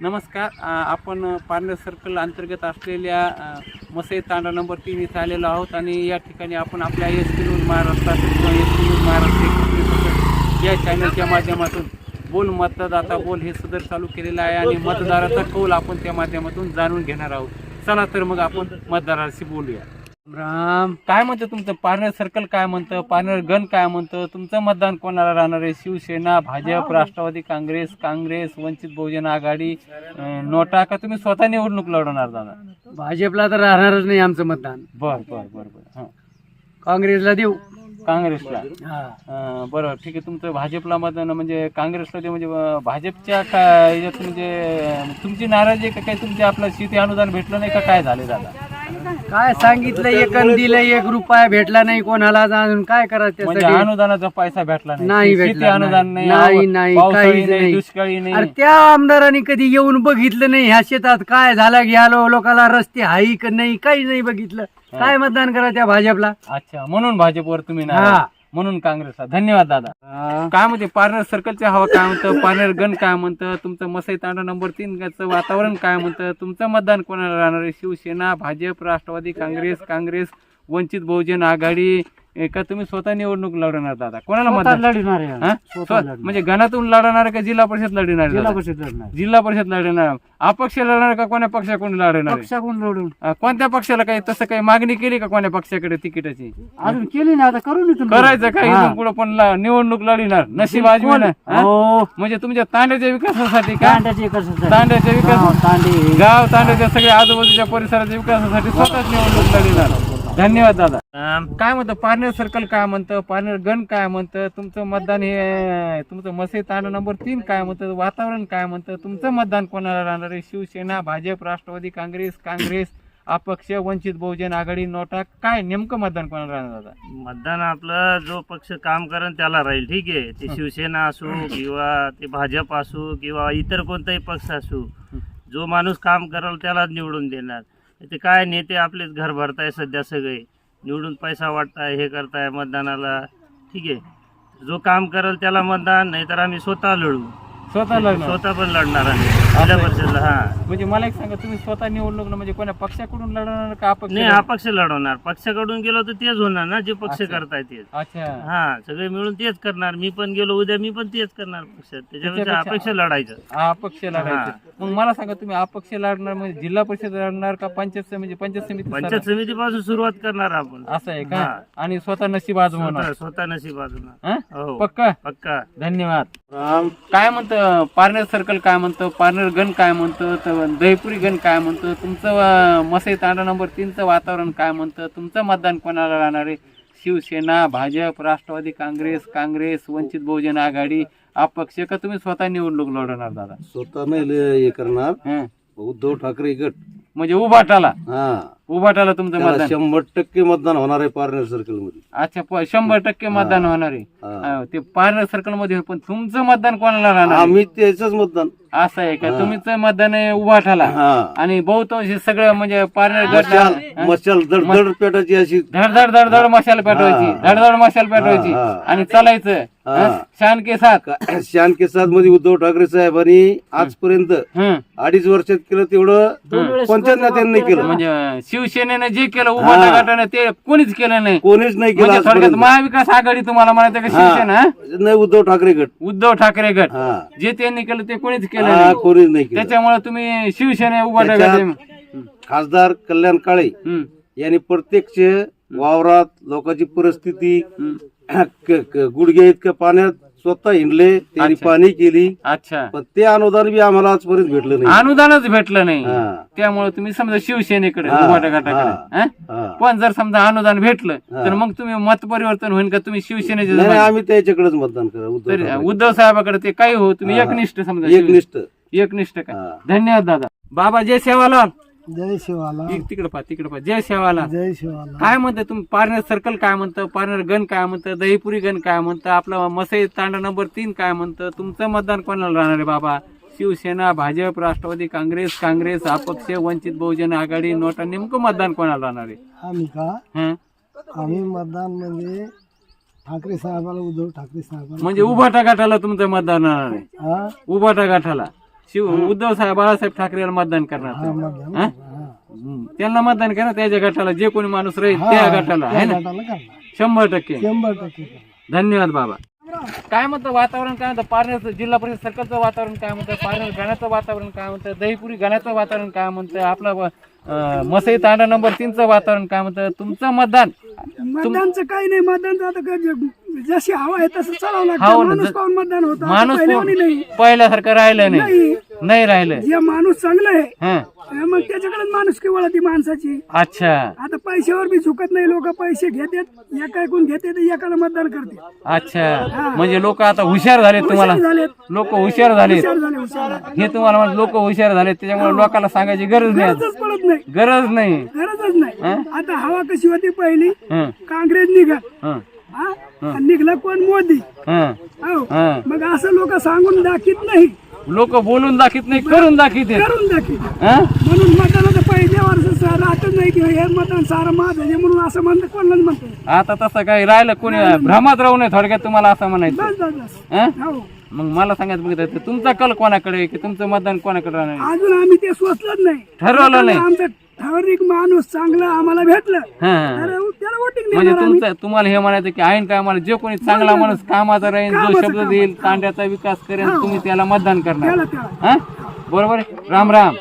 नमस्कार आपण parlour circle अंतर्गत असलेल्या मसई तांडा नंबर तीन इथं आलेलो आहोत आणि या ठिकाणी आपण आपल्या एस टी न्यूज महाराष्ट्रात किंवा एस टी न्यूज महाराष्ट्र या चॅनलच्या माध्यमातून बोल मतदाता बोल हे सदर चालू केलेलं आहे आणि मतदाराचा कौल आपण त्या माध्यमातून जाणून घेणार आहोत. चला तर मग आपण मतदाराशी बोलूया. राम. काय म्हणतं तुमचं? पार्लर सर्कल काय म्हणतं? पार्लर गण काय म्हणतं? तुमचं मतदान कोणाला राहणार आहे? शिवसेना भाजप राष्ट्रवादी काँग्रेस काँग्रेस वंचित बहुजन आघाडी. अं, नोटा का तुम्ही स्वतः निवडणूक लढवणार दादा? भाजपला तर राहणारच नाही आमचं मतदान. बर बर बर बर. हं. काँग्रेसला देऊ. काँग्रेसला? हा. अं, बरं ठीक आहे. तुमचं भाजपला मतदान म्हणजे काँग्रेसला ते म्हणजे अं, भाजपच्या काय याच्यात म्हणजे अं, तुमची नाराजी आहे का? काय तुमचे आपलं शेती अनुदान भेटलं नाही का? काय झाले दादा? काय सांगितलं? एक अन दिलं एक रुपया भेटला नाही कोणाला अजून काय करायचं म्हणजे त्यासाठी अनुदानाचा पैसा भेटला नाही. शेती भेटला, अनुदान नाही. नाही नाही, आव- नाही, पावसाळी काहीच नाही नाही. दुष्काळी अरे नाही त्या आमदारांनी कधी येऊन बघितलं नाही. ह्या शेतात काय झालं गेलो लोकांना रस्ते हाई का नाही काही नाही बघितलं. काय मतदान करा त्या भाजपला? अच्छा म्हणून भाजपवर तुम्ही नाराज. म्हणून काँग्रेसला. धन्यवाद दादा. काय म्हणते पार्लर सर्कलचे हवा काय म्हणतं पार्लर गण काय म्हणतं तुमचं मसई तांडा नंबर तीन चं वातावरण काय म्हणतं तुमचं मतदान कोणाला राहणार आहे? शिवसेना भाजप राष्ट्रवादी काँग्रेस काँग्रेस वंचित बहुजन आघाडी का तुम्ही स्वतः निवडणूक लढवणार दादा. कोणाला मतदान? लढणार हा? म्हणजे गणातून लढणार का जिल्हा परिषद लढणार दादा? परिषद लढणार. जिल्हा परिषद लढणार. अपक्ष लढणार का कोण्या पक्षाकडून लढणार आहे? पक्षाकडून लढून. अं, कोणत्या पक्षाला काही तसं काही मागणी केली का कोण्या पक्षाकडे तिकिटाची? अजून केली ना आता करू करायचं काही इथून पुढे पण ला- निवडणूक लढणार. नशीब आजमी ना हा? हो. म्हणजे तुमच्या तांड्याच्या विकासासाठी का? तांड्याचे कसं तांड्याच्या विकास तांडे. गाव तांड्याच्या सगळ्या आजूबाजूच्या परिसराच्या विकासासाठी स्वतःच निवडणूक लढणार. धन्यवाद दादा. काय म्हणतं पार्नर सर्कल काय म्हणतं पार्नर गण काय म्हणतं तुमचं मतदान हे तुमचं मसे तांडा नंबर तीन काय म्हणतं वातावरण काय म्हणतं तुमचं मतदान कोणाला राहणार आहे? शिवसेना भाजप राष्ट्रवादी काँग्रेस काँग्रेस अपक्ष वंचित बहुजन आघाडी नोटा काय नेमकं मतदान कोणाला राहणार दादा? मतदान आपलं जो पक्ष काम करेल त्याला राहील ठीक आहे. ते शिवसेना असो किंवा ते भाजप असो किंवा इतर कोणताही पक्ष असो जो माणूस काम करेल त्यालाच निवडून देणार. ते काय नेते आपलेच घर भरताय सध्या सगळे. निवडून पैसा वाटताय हे करताय मतदानाला. ठीक आहे. जो काम करेल त्याला मतदान नाही तर आम्ही स्वतः लढू. स्वतः लढणार स्वतः पण लढणार आम्ही. जिल्हा परिषदला हा. म्हणजे मला एक सांगा तुम्ही स्वतः निवडणूक ना म्हणजे कोण्या पक्षाकडून लढणार का अपक्ष नाही अपक्ष लढवणार. पक्षाकडून गेलो तर तेच होणार ना जे पक्ष करताय तेच. अच्छा. हा सगळे मिळून तेच करणार. मी पण गेलो उद्या मी पण तेच करणार पक्षात त्याच्यापेक्षा त्याच्यापेक्षा- अपेक्षा लढायचं. हा, अपक्ष लढायचं. मग मला सांगा तुम्ही अपक्ष लढणार म्हणजे जिल्हा परिषद लढणार का पंचायत समिती पंचायत समिती पंचायत समितीपासून सुरुवात करणार आपण. असं आहे का? हा. आणि स्वतः नशीब आजमावणार. स्वतः स्वतः नशीब अजून? हो? पक्का? पक्का. धन्यवाद. काय म्हणतं पार्नर सर्कल काय म्हणतं पार्नर गण काय म्हणतं तर दहीपुरी गण काय म्हणतं तुमचं मसई तांडा नंबर तीनचं वातावरण काय म्हणतं तुमचं मतदान कोणाला राहणार आहे? शिवसेना भाजप राष्ट्रवादी काँग्रेस काँग्रेस वंचित बहुजन आघाडी अपक्ष का तुम्ही स्वतः निवडणूक लढवणार दादा? स्वतः नाही हे करणार. हं. उद्धव ठाकरे गट. म्हणजे उभाटाला. हा. उभाटाला तुमचं त्याला मतदान. शंभर टक्के मतदान होणार आहे पार्लर सर्कलमध्ये. अच्छा प- शंभर टक्के मतदान होणार आहे. हा. ते पार्लर सर्कलमध्ये होईल. पण तुमचं मतदान कोणाला राहणार आहे? आम्ही त्याच मतदान. असं आहे का? तुमचं मतदान आहे उभाटाला. हा. आणि बहुतांश हे सगळं म्हणजे पार्लर गट मशाल दडदड पेटाची अशी. धडधड धडधड मशाल पेटवायची. धडधड मशाल पेटवायची. हा, हा. आणि चालायचं. हा. हं? शान के साथ. का- शान के साथमध्ये उद्धव ठाकरे साहेबांनी आजपर्यंत हं. अडीच वर्षात केलं तेवढं. कोणत्याच नेत्यांनी केलं. म्हणजे शिवसेनेनं जे केलं उभाटा गटानं ते कोणीच केलं नाही. कोणीच नाही केलं म्हणजे थोडक्यात आजपर्यंत. महाविकास आघाडी तुम्हाला म्हणायचं का शिवसेना हं? नाही उद्धव ठाकरे गट. उद्धव ठाकरे गट. हा. जे त्यांनी केलं ते कोणीच केलं हा, नाही. कोणीच नाही केलं. त्याच्यामुळे तुम्ही शिवसेना उभाटा गट त्याच्यात खासदार कल्याण काळे. यांनी प्रत्यक्ष वावरात लोकांची परिस्थिती हं. क- क- गुडघ्या इतकं पाण्यात स्वतः हिंडले त्यांनी अच्छा. पाणी केली अच्छा पण ते अनुदान बी आम्हाला आजपर्यंत भेटलं नाही अनुदानच भेटलं नाही हा. त्यामुळे तुम्ही समजा शिवसेनेकडे हा, उभाटा गटाकडे हं? हा. पण जर समजा अनुदान भेटलं हा. तर मग तुम्ही मत परिवर्तन होईल का तुम्ही शिवसेनेचे नाही नाही, जर- आम्ही त्याच्याकडेच मतदान करा उद्धव तर ठाकरे. उद्धव साहेबाकडे ते काही हो तुम्ही हा. एकनिष्ठ समजा एकनिष्ठ शिव- एकनिष्ठ का हा. धन्यवाद दादा बाबा जय सेवालाल जय शिवाला. तिकडे पहा तिकडे पहा. जय सेवालाल जय शिवाला. काय म्हणतं तुम्ही? पार्नर सर्कल काय म्हणतं? पार्नर गण काय म्हणतं? दहीपुरी गण काय म्हणतं? आपलं मसई तांडा नंबर तीन काय म्हणतं? तुमचं मतदान कोणाला राहणार आहे बाबा? शिवसेना भाजप राष्ट्रवादी काँग्रेस काँग्रेस अपक्ष वंचित बहुजन आघाडी नोटा नेमकं मतदान कोणाला राहणार आहे? आम्ही का? हं? आम्ही मतदान म्हणजे ठाकरे साहेबाला उद्धव ठाकरे साहेबाला. म्हणजे उभाटा गाठाला तुमचं मतदान राहणार आहे. हा उभाटा गाठाला शिव उद्धव साहेब बाळासाहेब ठाकरेला मतदान करणार तुम्ही. हा? हम्म. त्यांना मतदान करा त्याच्या गटाला जे कोणी माणूस राहील त्या गटाला आहे ना? शंभर टक्के. धन्यवाद बाबा. काय म्हणतं वातावरण काय म्हणतं पारनेर जिल्हा परिषद सर्कलचं वातावरण काय म्हणतं? पारनेर गाण्याचं वातावरण काय म्हणतं? दहीपुरी गाण्याचं वातावरण काय म्हणतं? आपलं अं, मसई तांडा नंबर तीनचं वातावरण काय म्हणतं? तुमचं मतदान. मतदानचं काही नाही मतदानचं आता काय जे- जशी हवा आहे तसं चालावं हो लागतं ना, माणूस पाहून मतदान होतं. आता माणूस पहिल्यावानी नाही. पहिल्यासारखं राहिलं नाही. नाही. राहिलं. जे माणूस चांगला आहे हं. मग त्याच्याकडे माणूस किंवा ती माणसाची. अच्छा. आता पैशावर बी झुकत नाही लोक. पैसे घेतात एका ऐकून घेतात एकाला मतदान करते अच्छा. म्हणजे लोक आता हुशार झाले तुम्हाला. झालेत. लोक हुशार झाले हुशार झाले हुशार झाले. हे तुम्हाला लोक हुशार झाले त्याच्यामुळे लोकांना सांगायची गरज नाही. गरजच पडत नाही. गरज नाही. गरजच नाही. आता हवा कशी होती पहिली? हं. काँग्रेस हं हा? कोण मोदी. हं. हो. हं. मग असं लोक सांगून दाखीत नाही. लोक बोलून दाखवत नाही करून दाखवते करून दाखीत. हं? म्हणून मतदानाचं पहिल्या वर्ष राहतच नाही की हे मतदान सारं माझं आहे म्हणून असं म्हणतं कोणालाच म्हणतो आता तसं काही राहिलं कोणी भ्रमात राहू नये थोडक्यात तुम्हाला असं म्हणायचं. बस बस बस. हं? हो. मग मला सांगायचं बघितलं तुमचा कल कोणाकडे आहे की तुमचं मतदान कोणाकडे राहणार अजून आम्ही ते सोचलंच नाही. ठरवलं नाही. आमचं ठराविक माणूस चांगला आम्हाला भेटलं. हं. तर त्याला वोटिंग म्हणजे देणार आम्ही. तुमचं तुम्हाला हे म्हणायचं की ऐन टायमाला जे कोणी चांगला माणूस कामाचा राहील जो कामाचं शब्द. देईल तांड्याचा विकास करेल तुम्ही त्याला मतदान करणार. त्याला त्याला. हा? बरोबर आहे? राम. राम